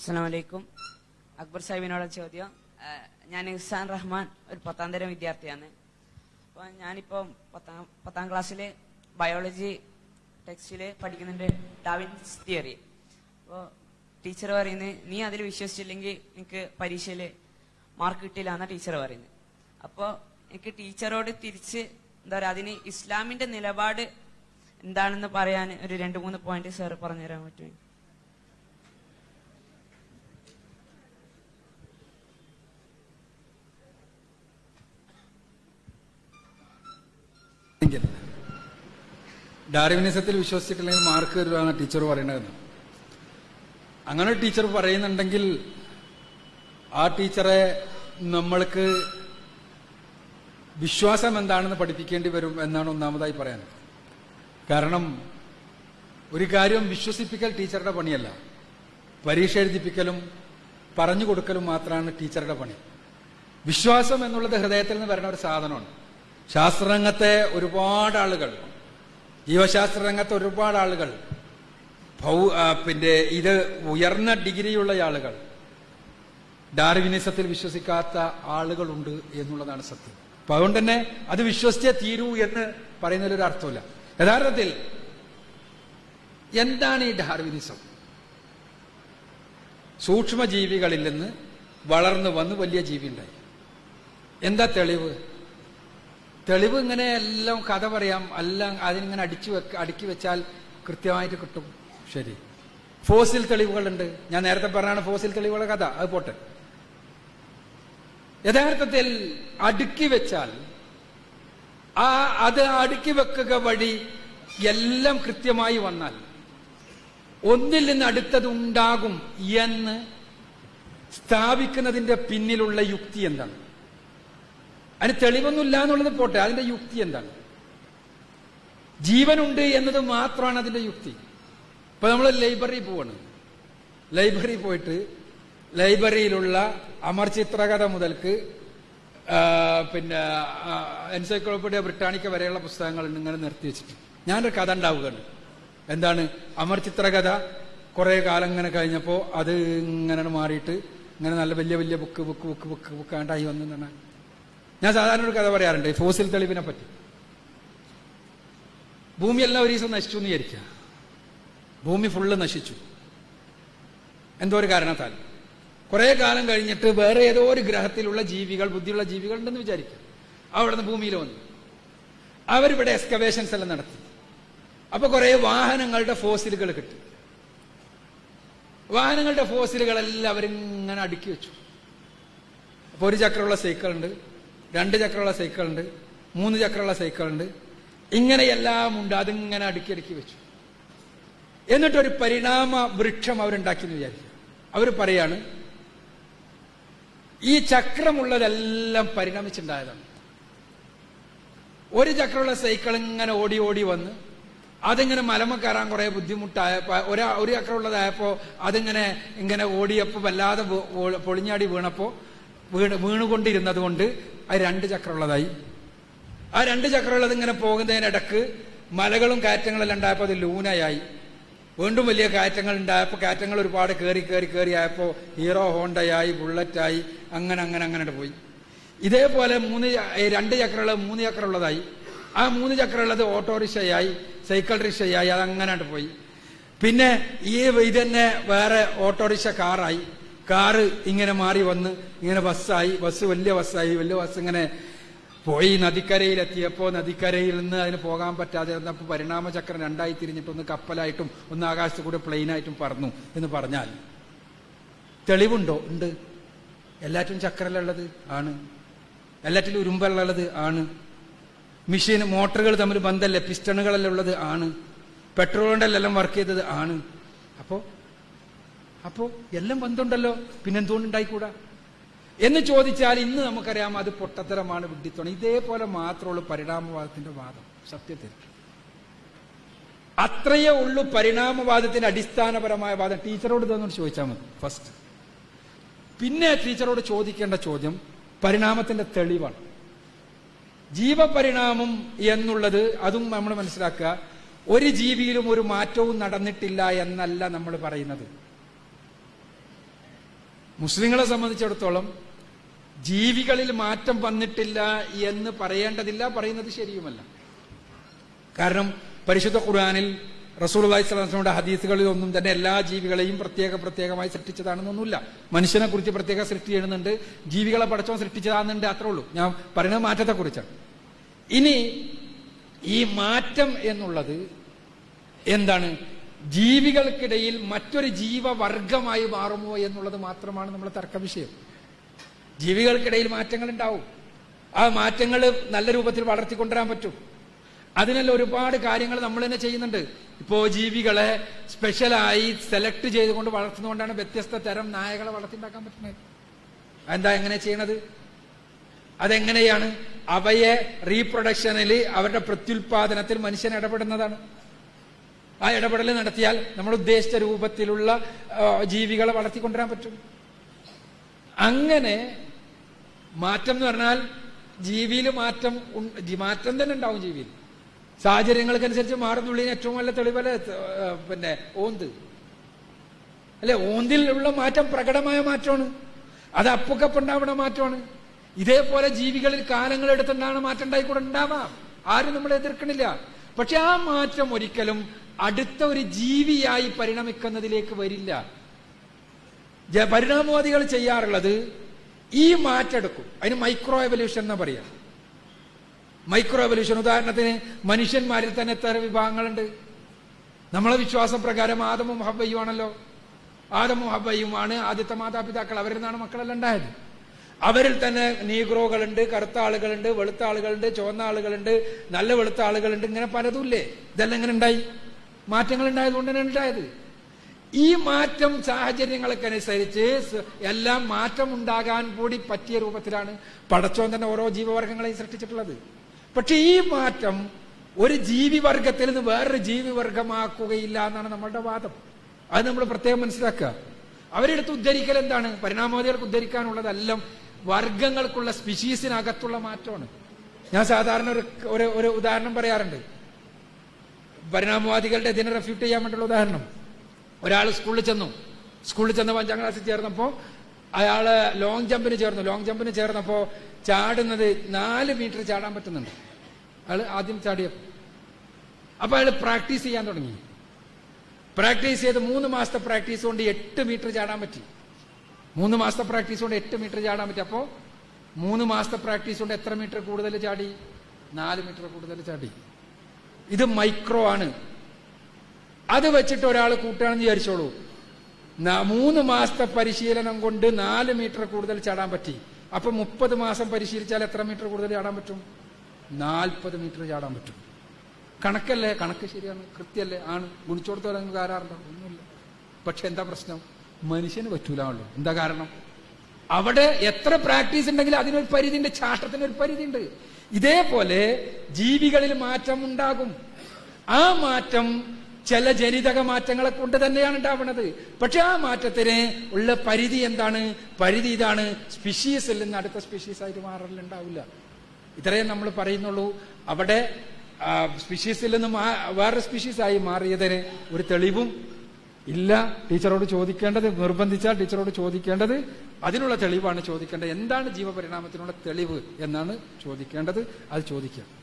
അസ്സാം വലൈക്കും അക്ബർ സാഹിബിനോട് ചോദ്യം. ഞാൻ ഇഹ്സാൻ റഹ്മാൻ ഒരു പത്താം തരം വിദ്യാർത്ഥിയാണ്. അപ്പോൾ ഞാനിപ്പോൾ പത്താം പത്താം ക്ലാസ്സിൽ ബയോളജി ടെക്സ്റ്റിൽ പഠിക്കുന്നുണ്ട് ഡാവിൻസ് തിയറി. അപ്പോൾ ടീച്ചർ പറയുന്നത് നീ അതിൽ വിശ്വസിച്ചില്ലെങ്കിൽ എനിക്ക് പരീക്ഷയിൽ മാർക്ക് കിട്ടില്ല എന്നാണ് ടീച്ചർ പറയുന്നത് അപ്പോൾ എനിക്ക് ടീച്ചറോട് തിരിച്ച് എന്താ പറയുക അതിന് ഇസ്ലാമിന്റെ നിലപാട് എന്താണെന്ന് പറയാൻ ഒരു രണ്ട് മൂന്ന് പോയിന്റ് സാർ പറഞ്ഞുതരാൻ പറ്റുമോ? ഡാർവിനിസത്തിൽ വിശ്വസിച്ചിട്ടില്ലെങ്കിൽ മാർക്ക് വരുവാണ് ടീച്ചർ പറയണതെന്ന് അങ്ങനെ ടീച്ചർ പറയുന്നുണ്ടെങ്കിൽ ആ ടീച്ചറെ നമ്മൾക്ക് വിശ്വാസം എന്താണെന്ന് പഠിപ്പിക്കേണ്ടി വരും എന്നാണ് ഒന്നാമതായി പറയാൻ. കാരണം ഒരു കാര്യം വിശ്വസിപ്പിക്കൽ ടീച്ചറുടെ പണിയല്ല. പരീക്ഷ എഴുതിപ്പിക്കലും പറഞ്ഞു കൊടുക്കലും മാത്രമാണ് ടീച്ചറുടെ പണി. വിശ്വാസം എന്നുള്ളത് ഹൃദയത്തിൽ നിന്ന് വരുന്ന ഒരു സാധനമാണ്. ശാസ്ത്രരംഗത്തെ ഒരുപാട് ആളുകൾ ജീവശാസ്ത്ര രംഗത്ത് ഒരുപാട് ആളുകൾ. പിന്നെ ഇത് ഉയർന്ന ഡിഗ്രിയുള്ള ആളുകൾ. ഡാർവിനിസത്തിൽ വിശ്വസിക്കാത്ത ആളുകളുണ്ട് എന്നുള്ളതാണ് സത്യം. അപ്പൊ അതുകൊണ്ട് തന്നെ അത് വിശ്വസിച്ചേ തീരൂ എന്ന് പറയുന്നതിലൊരു അർത്ഥമില്ല യഥാർത്ഥത്തിൽ എന്താണ് ഈ ഡാർവിനിസം? സൂക്ഷ്മജീവികളിൽ നിന്ന് വളർന്നു വന്ന് വലിയ ജീവി ഉണ്ടായി എന്താ തെളിവ്? തെളിവ് ഇങ്ങനെ എല്ലാം കഥ പറയാം. എല്ലാം അതിനിങ്ങനെ അടിച്ചു വെക്ക അടുക്കി വെച്ചാൽ കൃത്യമായിട്ട് കിട്ടും. ശരി. ഫോസിൽ തെളിവുകളുണ്ട്. ഞാൻ നേരത്തെ പറഞ്ഞാണ് ഫോസിൽ തെളിവുകളുടെ കഥ. അത് പോട്ടെ. യഥാർത്ഥത്തിൽ അടുക്കി വെച്ചാൽ ആ അത് അടുക്കി വെക്കുക വഴി എല്ലാം കൃത്യമായി വന്നാൽ ഒന്നിൽ നിന്ന് അടുത്തത് ഉണ്ടാകും എന്ന് സ്ഥാപിക്കുന്നതിന്റെ പിന്നിലുള്ള യുക്തി എന്താണ്? അതിന് തെളിവൊന്നുമില്ല എന്നുള്ളത് പോട്ടെ. അതിന്റെ യുക്തി എന്താണ്? ജീവനുണ്ട് എന്നത് മാത്രമാണ് അതിന്റെ യുക്തി. ഇപ്പൊ നമ്മൾ ലൈബ്രറി പോവാണ്. ലൈബ്രറി പോയിട്ട് ലൈബ്രറിയിലുള്ള അമർ ചിത്രകഥ മുതൽക്ക് പിന്നെ എൻസൈക്ലോപീഡിയ ബ്രിട്ടാനിക്ക വരെയുള്ള പുസ്തകങ്ങൾ ഇങ്ങനെ നിർത്തി വെച്ചിട്ട്. ഞാനൊരു കഥ ഉണ്ടാവുകയാണ്. എന്താണ്? അമർ ചിത്രകഥ കുറെ കാലം ഇങ്ങനെ കഴിഞ്ഞപ്പോ അത് ഇങ്ങനെ മാറിയിട്ട് ഇങ്ങനെ നല്ല വലിയ വലിയ book book book book book ആണ്ടായി വന്നു എന്നാണ് ഞാൻ സാധാരണ ഒരു കഥ പറയാറുണ്ട് ഫോസിൽ തെളിവിനെ പറ്റി. ഭൂമിയെല്ലാം ഒരു ദിവസം നശിച്ചു എന്ന് വിചാരിക്കുക. ഭൂമി ഫുള്ള് നശിച്ചു. എന്തോ ഒരു കാരണത്താൽ. കുറെ കാലം കഴിഞ്ഞിട്ട് വേറെ ഏതോ ഒരു ഗ്രഹത്തിലുള്ള ജീവികൾ ബുദ്ധിയുള്ള ജീവികൾ ഉണ്ടെന്ന് വിചാരിക്കുക. അവിടെ നിന്ന് ഭൂമിയിൽ വന്നു. അവരിവിടെ എക്സ്കവേഷൻസ് എല്ലാം നടത്തി. അപ്പൊ കുറെ വാഹനങ്ങളുടെ ഫോസിലുകൾ കിട്ടി. വാഹനങ്ങളുടെ ഫോസിലുകളെല്ലാം അവരിങ്ങനെ അടുക്കി വെച്ചു. അപ്പൊ ഒരു ചക്രമുള്ള സൈക്കിൾ ഉണ്ട് രണ്ട് ചക്രമുള്ള സൈക്കിളുണ്ട് മൂന്ന് ചക്രമുള്ള സൈക്കിളുണ്ട്. ഇങ്ങനെയെല്ലാം ഇങ്ങനെ ഉണ്ട് അതിങ്ങനെ അടുക്കി അടുക്കി വെച്ചു. എന്നിട്ടൊരു പരിണാമ വൃക്ഷം അവരുണ്ടാക്കി എന്ന് വിചാരിക്കുക. അവർ പറയാണ് ഈ ചക്രമുള്ളതെല്ലാം പരിണമിച്ചുണ്ടായതാണ്. ഒരു ചക്രമുള്ള സൈക്കിൾ ഇങ്ങനെ ഓടി ഓടി വന്ന് അതിങ്ങനെ മലമ കയറാൻ കുറെ ബുദ്ധിമുട്ടായപ്പോ ഒരു ഒരു ചക്രമുള്ളതായപ്പോ അതിങ്ങനെ ഇങ്ങനെ ഓടിയപ്പോ വല്ലാതെ പൊളിഞ്ഞാടി വീണപ്പോ വീണ് വീണുകൊണ്ടിരുന്നത് കൊണ്ട് അത് രണ്ട് ചക്രമുള്ളതായി. ആ രണ്ട് ചക്രമുള്ളത് ഇങ്ങനെ പോകുന്നതിനിടക്ക് മലകളും കയറ്റങ്ങളെല്ലാം ഉണ്ടായപ്പോൾ അത് ലൂനയായി. വീണ്ടും വലിയ കാറ്റങ്ങൾ ഉണ്ടായപ്പോൾ കാറ്റങ്ങൾ ഒരുപാട് കയറി കയറി കയറി ആയപ്പോൾ ഹീറോ ഹോണ്ടയായി ബുള്ളറ്റായി അങ്ങനെ അങ്ങനെ അങ്ങനെ പോയി. ഇതേപോലെ മൂന്ന് രണ്ട് ചക്രമുള്ളത് മൂന്ന് ചക്രമുള്ളതായി. ആ മൂന്ന് ചക്രമുള്ളത് ഓട്ടോറിക്ഷയായി സൈക്കിൾ റിക്ഷയായി അത് അങ്ങനെ പോയി. പിന്നെ ഈ ഇതന്നെ വേറെ ഓട്ടോറിക്ഷ കാറായി. കാറ് ഇങ്ങനെ മാറി വന്ന് ഇങ്ങനെ ബസ്സായി ബസ് വലിയ ബസ്സായി വലിയ ബസ് ഇങ്ങനെ പോയി നദിക്കരയിലെത്തിയപ്പോൾ നദിക്കരയിൽ നിന്ന് അതിന് പോകാൻ പറ്റാതെ വന്നപ്പോൾ പരിണാമചക്രം രണ്ടായി തിരിഞ്ഞിട്ട് ഒന്ന് കപ്പലായിട്ടും ഒന്ന് ആകാശത്ത് കൂടെ പ്ലെയിനായിട്ടും പറന്നു എന്ന് പറഞ്ഞാൽ തെളിവുണ്ടോ? ഉണ്ട്. എല്ലാറ്റിലും ചക്രലുള്ളത് ആണ്. എല്ലാറ്റിലും ഉരുമ്പലുള്ളത് ആണ്. മെഷീൻ മോട്ടറുകൾ തമ്മിൽ ബന്ധമല്ലേ? പിസ്റ്റണുകളെല്ലാം ഉള്ളത് ആണ്. പെട്രോളിന്റെ എല്ലാം വർക്ക് ചെയ്തത് ആണ്. അപ്പോ അപ്പോ എല്ലാം ബന്ധമുണ്ടല്ലോ പിന്നെന്തുകൊണ്ട് എന്തുകൊണ്ടുണ്ടായിക്കൂടാ എന്ന് ചോദിച്ചാൽ ഇന്ന് നമുക്കറിയാം അത് പൊട്ടത്തരമാണ് വിഡ്ഢിത്തോണം ഇതേപോലെ മാത്രമുള്ളൂ പരിണാമവാദത്തിന്റെ വാദം. സത്യത്തിൽ. അത്രയേ ഉള്ളൂ പരിണാമവാദത്തിന്റെ അടിസ്ഥാനപരമായ വാദം. ടീച്ചറോട് ഇതൊന്നും ചോദിച്ചാൽ മതി. ഫസ്റ്റ് പിന്നെ ടീച്ചറോട് ചോദിക്കേണ്ട ചോദ്യം പരിണാമത്തിന്റെ തെളിവാണ്. ജീവപരിണാമം എന്നുള്ളത് അതും നമ്മൾ മനസ്സിലാക്കുക. ഒരു ജീവിയിലും ഒരു മാറ്റവും നടന്നിട്ടില്ല എന്നല്ല നമ്മൾ പറയുന്നത്. മുസ്ലിങ്ങളെ സംബന്ധിച്ചിടത്തോളം ജീവികളിൽ മാറ്റം വന്നിട്ടില്ല എന്ന് പറയേണ്ടതില്ല പറയുന്നത് ശരിയുമല്ല. കാരണം പരിശുദ്ധ ഖുർആനിൽ റസൂൽ അള്ളാഹിസ്ലാമിയുടെ ഹദീസുകളിൽ ഒന്നും തന്നെ എല്ലാ ജീവികളെയും പ്രത്യേക പ്രത്യേകമായി സൃഷ്ടിച്ചതാണെന്നൊന്നുമില്ല. മനുഷ്യനെ കുറിച്ച് പ്രത്യേക സൃഷ്ടി ചെയ്യുന്നുണ്ട് ജീവികളെ പടച്ചോ സൃഷ്ടിച്ചതാണെന്നുണ്ട് അത്രേ ഉള്ളൂ ഞാൻ പറയുന്നത് മാറ്റത്തെ കുറിച്ചാണ് ഇനി ഈ മാറ്റം എന്നുള്ളത് എന്താണ്? ജീവികൾക്കിടയിൽ മറ്റൊരു ജീവവർഗമായി മാറുമോ എന്നുള്ളത് മാത്രമാണ് നമ്മുടെ തർക്ക വിഷയം ജീവികൾക്കിടയിൽ മാറ്റങ്ങൾ ഉണ്ടാവും ആ മാറ്റങ്ങൾ നല്ല രൂപത്തിൽ വളർത്തിക്കൊണ്ടുവരാൻ പറ്റും. അതിനെല്ലാം ഒരുപാട് കാര്യങ്ങൾ നമ്മൾ തന്നെ ചെയ്യുന്നുണ്ട്. ഇപ്പോ ജീവികളെ സ്പെഷ്യലായി സെലക്ട് ചെയ്തുകൊണ്ട് വളർത്തുന്നതുകൊണ്ടാണ് വ്യത്യസ്ത തരം നായകളെ വളർത്തിണ്ടാക്കാൻ പറ്റുന്നത്. എന്താ എങ്ങനെ ചെയ്യണത്? അതെങ്ങനെയാണ് അവയെ റീപ്രൊഡക്ഷനിൽ അവരുടെ പ്രത്യുൽപാദനത്തിൽ മനുഷ്യൻ ഇടപെടുന്നതാണ്. ആ ഇടപെടൽ നടത്തിയാൽ നമ്മൾ ഉദ്ദേശിച്ച രൂപത്തിലുള്ള ജീവികളെ വളർത്തിക്കൊണ്ടുവരാൻ പറ്റും. അങ്ങനെ മാറ്റം എന്ന് പറഞ്ഞാൽ ജീവിയിൽ മാറ്റം മാറ്റം തന്നെ ഉണ്ടാവും ജീവിയിൽ. സാഹചര്യങ്ങൾക്കനുസരിച്ച് മാറുന്നുള്ളിന് ഏറ്റവും നല്ല തെളിവല്ല പിന്നെ ഓന്ത്. അല്ലെ ഓന്തിലുള്ള മാറ്റം പ്രകടമായ മാറ്റമാണ്. അത് അപ്പൊക്കപ്പുണ്ടാവുന്ന മാറ്റമാണ്. ഇതേപോലെ ജീവികളിൽ കാലങ്ങൾ എടുത്തുണ്ടാകുന്ന മാറ്റം ഉണ്ടായിക്കൂടെ ഉണ്ടാവാം. ആരും നമ്മളെ എതിർക്കണില്ല. പക്ഷെ ആ മാറ്റം ഒരിക്കലും അടുത്ത ഒരു ജീവിയായി പരിണമിക്കുന്നതിലേക്ക് വരില്ല. പരിണാമവാദികൾ ചെയ്യാറുള്ളത് ഈ മാറ്റെടുക്കും. അതിന് മൈക്രോ എവല്യൂഷൻ എന്ന് പറയാം. മൈക്രോ എവല്യൂഷൻ ഉദാഹരണത്തിന് മനുഷ്യന്മാരിൽ തന്നെ എത്ര വിഭാഗങ്ങളുണ്ട്? നമ്മളെ വിശ്വാസപ്രകാരം ആദമും ഹബ്ബയുമാണല്ലോ ആദമും ഹബ്ബയുമാണ് ആദ്യത്തെ മാതാപിതാക്കൾ. അവരിൽ നിന്നാണ് മക്കളെല്ലാം ഉണ്ടായത്. അവരിൽ തന്നെ നീഗ്രോകളുണ്ട് കറുത്ത ആളുകളുണ്ട് വെളുത്ത ആളുകളുണ്ട് ചുവന്ന ആളുകളുണ്ട് നല്ല വെളുത്ത ആളുകളുണ്ട് ഇങ്ങനെ പലതും ഇല്ലേ? ഇതെല്ലാം എങ്ങനെ ഉണ്ടായി? മാറ്റങ്ങൾ ഉണ്ടായതുകൊണ്ട് തന്നെ ഉണ്ടായത്. ഈ മാറ്റം സാഹചര്യങ്ങൾക്കനുസരിച്ച് എല്ലാം മാറ്റം ഉണ്ടാകാൻ കൂടി പറ്റിയ രൂപത്തിലാണ് പടച്ചോൻ തന്നെ ഓരോ ജീവവർഗങ്ങളെയും സൃഷ്ടിച്ചിട്ടുള്ളത്. പക്ഷെ ഈ മാറ്റം ഒരു ജീവിവർഗത്തിൽ നിന്ന് വേറൊരു ജീവിവർഗമാക്കുകയില്ല എന്നാണ് നമ്മളുടെ വാദം. അത് നമ്മൾ പ്രത്യേകം മനസ്സിലാക്കുക. അവരെടുത്ത് ഉദ്ധരിക്കൽ എന്താണ്? പരിണാമവാദികൾക്ക് ഉദ്ധരിക്കാനുള്ളതെല്ലാം വർഗങ്ങൾക്കുള്ള സ്പീഷീസിനകത്തുള്ള മാറ്റമാണ്. ഞാൻ സാധാരണ ഒരു ഒരു ഉദാഹരണം പറയാറുണ്ട്. പരിണാമവാദികളുടെ ഇതിനെ റെഫ്യൂട്ട് ചെയ്യാൻ വേണ്ടിയുള്ള ഉദാഹരണം. ഒരാൾ സ്കൂളിൽ ചെന്നു. സ്കൂളിൽ ചെന്നപ്പോൾ അഞ്ചാം ക്ലാസ്സിൽ ചേർന്നപ്പോൾ അയാൾ ലോങ് ജമ്പിന് ചേർന്നു. ലോങ് ജമ്പിന് ചേർന്നപ്പോൾ ചാടുന്നത് നാല് മീറ്റർ ചാടാൻ പറ്റുന്നുണ്ട്. അയാൾ ആദ്യം ചാടിയപ്പോൾ അപ്പൊ അയാൾ പ്രാക്ടീസ് ചെയ്യാൻ തുടങ്ങി. പ്രാക്ടീസ് ചെയ്ത് മൂന്ന് മാസത്തെ പ്രാക്ടീസ് കൊണ്ട് എട്ട് മീറ്റർ ചാടാൻ പറ്റി. മൂന്ന് മാസത്തെ പ്രാക്ടീസ് കൊണ്ട് എട്ട് മീറ്റർ ചാടാൻ പറ്റി. അപ്പോൾ മൂന്ന് മാസത്തെ പ്രാക്ടീസ് കൊണ്ട് എത്ര മീറ്റർ കൂടുതൽ ചാടി? നാല് മീറ്റർ കൂടുതൽ ചാടി. ഇത് മൈക്രോ ആണ്. അത് വെച്ചിട്ട് ഒരാൾ കൂട്ടുകയാണെന്ന് വിചാരിച്ചോളൂ. മൂന്ന് മാസത്തെ പരിശീലനം കൊണ്ട് നാല് മീറ്റർ കൂടുതൽ ചാടാൻ പറ്റി. അപ്പൊ മുപ്പത് മാസം പരിശീലിച്ചാൽ എത്ര മീറ്റർ കൂടുതൽ ചാടാൻ പറ്റും? നാൽപ്പത് മീറ്റർ ചാടാൻ പറ്റും. കണക്കല്ലേ? കണക്ക് ശരിയാണ് കൃത്യല്ലേ ആണ്. ഗുണിച്ചോടത്തോളം ആരാറുണ്ടോ ഒന്നുമില്ല. പക്ഷെ എന്താ പ്രശ്നം? മനുഷ്യന് പറ്റൂലാണല്ലോ. എന്താ കാരണം? അവിടെ എത്ര പ്രാക്ടീസ് ഉണ്ടെങ്കിലും അതിനൊരു പരിധിയുണ്ട് ശാസ്ത്രത്തിന് ഒരു പരിധിയുണ്ട്. ഇതേപോലെ ജീവികളിൽ മാറ്റം ഉണ്ടാകും. ആ മാറ്റം ചില ജനിതക മാറ്റങ്ങളെ കൊണ്ട് തന്നെയാണ് ഉണ്ടാവുന്നത്. പക്ഷെ ആ മാറ്റത്തിന് ഉള്ള പരിധി എന്താണ്? പരിധി ഇതാണ് സ്പീഷീസ് നിന്ന് അടുത്ത സ്പീഷീസ് ആയിട്ട് മാറലുണ്ടാവില്ല ഇത്രയും നമ്മൾ പറയുന്നുള്ളൂ. അവിടെ സ്പീഷീസിൽ നിന്ന് വേറെ സ്പീഷീസ് ആയി മാറിയതിന് ഒരു തെളിവും ഇല്ല. ടീച്ചറോട് ചോദിക്കേണ്ടത് നിർബന്ധിച്ചാൽ ടീച്ചറോട് ചോദിക്കേണ്ടത് അതിനുള്ള തെളിവാണ് ചോദിക്കേണ്ടത്. എന്താണ് ജീവപരിണാമത്തിനുള്ള തെളിവ് എന്നാണ് ചോദിക്കേണ്ടത്. അത് ചോദിക്കുക